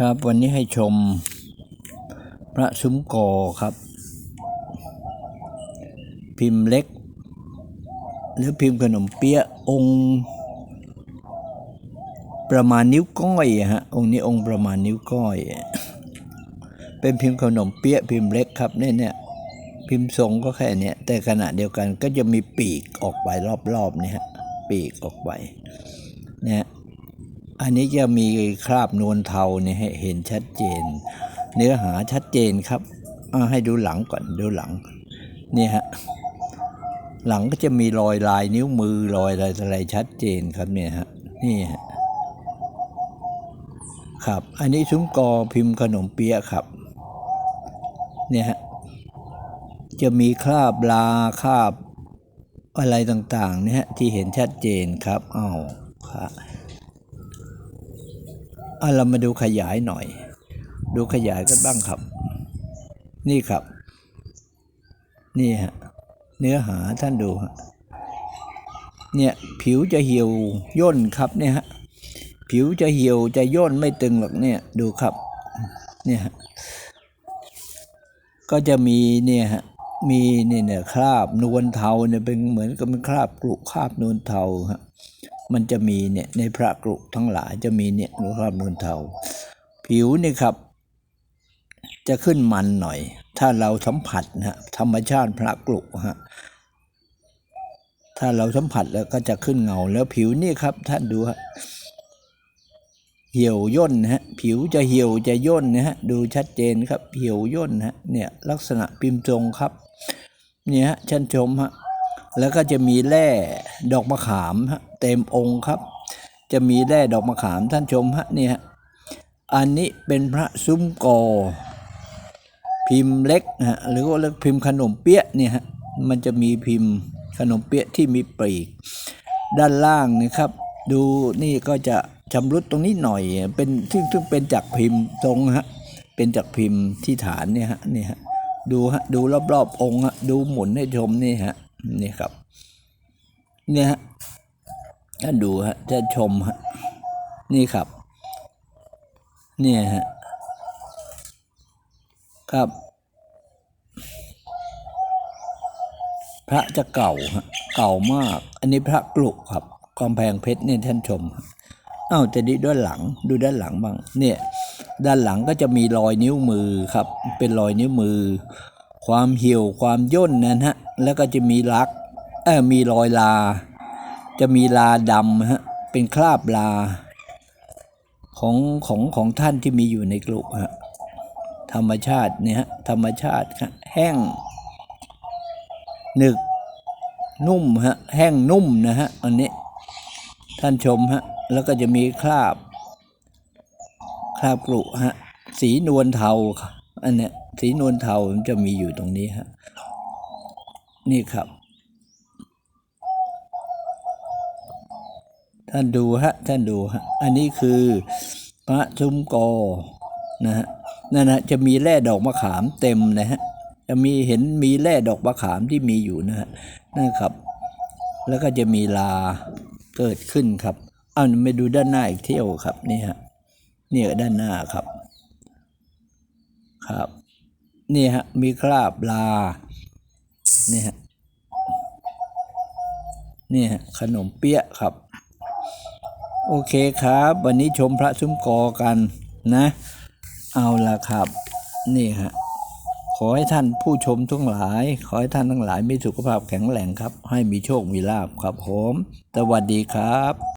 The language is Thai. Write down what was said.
ครับวันนี้ให้ชมพระซุ้มกอครับ พิมพ์เล็ก หรือพิมพ์ขนมเปี๊ยะองค์ประมาณนิ้วก้อยฮะองค์นี้องค์ประมาณนิ้วก้อย เป็นพิมพ์ขนมเปี๊ยะพิมพ์เล็กครับเนี่ยเนี่ยพิมพ์ทรงก็แค่เนี้ยแต่ขณะเดียวกันก็จะมีปีกออกไปรอบๆเนี่ยฮะปีกออกไปเนี่ย อันนี้จะมีคราบนวลเทาเนี่ยให้เห็นชัดเจน เนื้อหาชัดเจนครับให้ดูหลังก่อนดูหลังนี่ฮะหลังก็จะมีรอยลายนิ้วมือรอยอะไรอะไรชัดเจนครับเนี่ยฮะนี่ฮะครับ อันนี้ซุ้มกอพิมพ์ขนมเปี๊ยะครับ เนี่ยฮะจะมีคราบลาคราบอะไรต่างๆเนี่ยฮะที่เห็นชัดเจนครับอ้าวครับ เรามาดูขยายหน่อย ดูขยายกันบ้างครับ นี่ครับ นี่ฮะ เนื้อหาท่านดูฮะ เนี่ยผิวจะเหี่ยวย่นครับเนี่ยฮะ ผิวจะเหี่ยวจะย่นไม่ตึงหรอกเนี่ย ดูครับ เนี่ยฮะ ก็จะมีเนี่ยฮะ มีเนี่ยเนี่ยคราบนวลเทาเนี่ยเป็นเหมือนกับเป็นคราบกรุคราบนวลเทาฮะ มันจะมีเนี่ยในพระกรุทั้งหลายจะมีเนี่ยคราบนวลเทา ผิวนี่ครับ จะขึ้นมันหน่อย ถ้าเราสัมผัสนะฮะธรรมชาติพระกรุฮะถ้าเราสัมผัสแล้วก็จะขึ้นเงาแล้วผิวนี่ครับ ท่านดูฮะเหี่ยวย่นนะฮะผิวจะเหี่ยวจะย่นนะฮะดูชัดเจนครับเหี่ยวย่นนะฮะเนี่ยลักษณะพิมพ์ทรงครับ เนี่ยฮะชั้นชมฮะ แล้วก็จะมีแร่ดอกมะขามฮะเต็มองค์ครับ จะมีแร่ดอกมะขามท่านชมฮะเนี่ยอันนี้เป็นพระซุ้มกอ พิมพ์เล็กนะฮะหรือว่าเรียกพิมพ์ขนมเปี๊ยะเนี่ยฮะมันจะมีพิมพ์ขนมเปี๊ยะที่มีปีก ด้านล่างนะครับ ดูนี่ก็จะชำรุดตรงนี้หน่อยเป็นซึ่งซึ่งเป็นจากพิมพ์ตรงฮะเป็นจากพิมพ์ที่ฐานเนี่ยฮะนี่ฮะดูฮะดูรอบๆองค์ฮะดูหมุนให้ชมนี่ฮะ นี่ครับ เนี่ยฮะท่าดูฮะท่าชมฮะนี่ครับ เนี่ยฮะครับ พระจะเก่าฮะเก่ามาก อันนี้พระกลุกครับกำแพงเพชรเนี่ยท่านชมอ้าวแต่ดีด้านหลังดูด้านหลังบ้างเนี่ย ด้านหลังก็จะมีรอยนิ้วมือครับ เป็นรอยนิ้วมือ ความเหี่ยวความย่นนะฮะแล้วก็จะมีลักเออมีรอยลา จะมีลาดำฮะเป็นคราบลา ของของของท่านที่มีอยู่ในกลุกฮะธรรมชาติเนี่ยฮะธรรมชาติแห้งหนึกนุ่มฮะแห้งนุ่มนะฮะอันนี้ท่านชมฮะแล้วก็จะมีคราบ คราบกรุฮะสีนวลเทาอันเนี้ย สีนวลเทามันจะมีอยู่ตรงนี้ฮะนี่ครับ ท่านดูฮะท่านดูฮะอันนี้คือพระชุมกอนะฮะนั่นนะจะมีแร่ดอกมะขามเต็มนะฮะจะมีเห็นมีแร่ดอกมะขามที่มีอยู่นะฮะนั่นครับ แล้วก็จะมีลาเกิดขึ้นครับเอาไปดูด้านหน้าอีกเที่ยวครับนี่ฮะเนี่ยด้านหน้าครับครับ นี่ฮะมีคราบลานี่ฮะนี่ฮะขนมเปี๊ยะครับ โอเคครับ วันนี้ชมพระซุ้มกอกันนะ เอาละครับ นี่ฮะขอให้ท่านผู้ชมทั้งหลาย ขอให้ท่านทั้งหลายมีสุขภาพแข็งแรงครับ ให้มีโชคมีลาภครับผม สวัสดีครับ